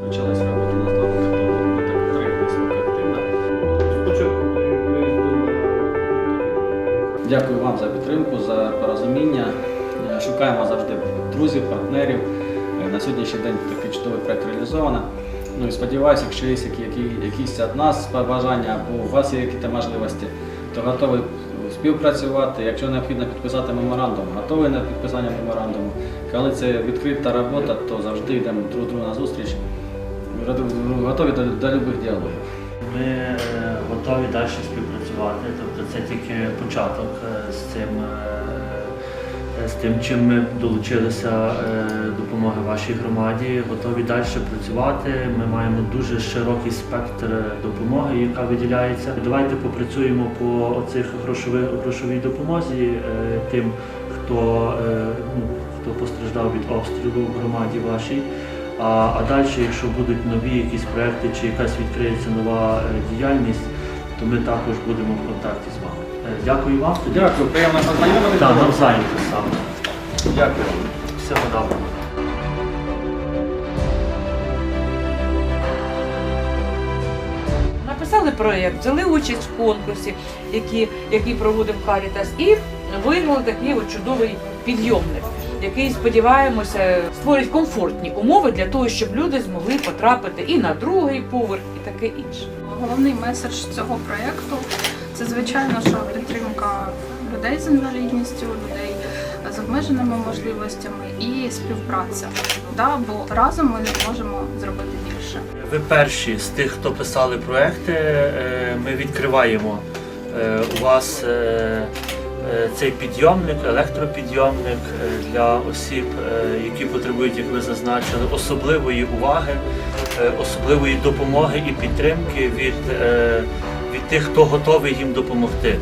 Почалась робота на станку, то ми так три високо. Спочатку виїздили. Дякую вам за підтримку, за порозуміння. Е, Шукаємо завжди друзів, партнерів. Е, На сьогоднішній день такий чудовий проект реалізовано. Ну і сподіваюся, якщо є які, які, якісь від нас бажання або у вас є якісь можливості, то готовий співпрацювати. Якщо необхідно підписати меморандум, готовий на підписання меморандуму. Коли це відкрита робота, то завжди йдемо друг другу на зустріч. Готові до, до любих діалогів. Ми е, готові далі співпрацювати. Тобто це тільки початок е, з цим, е, з тим, чим ми долучилися допомоги вашій громаді. Готові далі працювати. Ми маємо дуже широкий спектр допомоги, яка виділяється. Давайте попрацюємо по оцих грошових грошовій допомозі тим, хто, ну, хто постраждав від обстрілу в громаді вашій. А, а далі, якщо будуть нові якісь проекти чи якась відкриється нова е, діяльність, то ми також будемо в контакті з вами. Е, Дякую вам. Тоді. Дякую, приємно познайомитися. Так, навзаєм так само. Дякую. Всього доброго. Написали проєкт, взяли участь в конкурсі, який, який проводив Карітас, і виграли такий от чудовий підйомник, який, сподіваємося, створить комфортні умови для того, щоб люди змогли потрапити і на другий поверх, і таке інше. Головний меседж цього проєкту це звичайно, що підтримка людей з інвалідністю, людей з обмеженими можливостями і співпраця. Да, бо разом ми можемо зробити більше. Ви перші з тих, хто писали проекти. Е, Ми відкриваємо е, у вас е, цей підйомник, електропідйомник е, для осіб, е, які потребують, як ви зазначили, особливої уваги, е, особливої допомоги і підтримки від, е, від тих, хто готовий їм допомогти.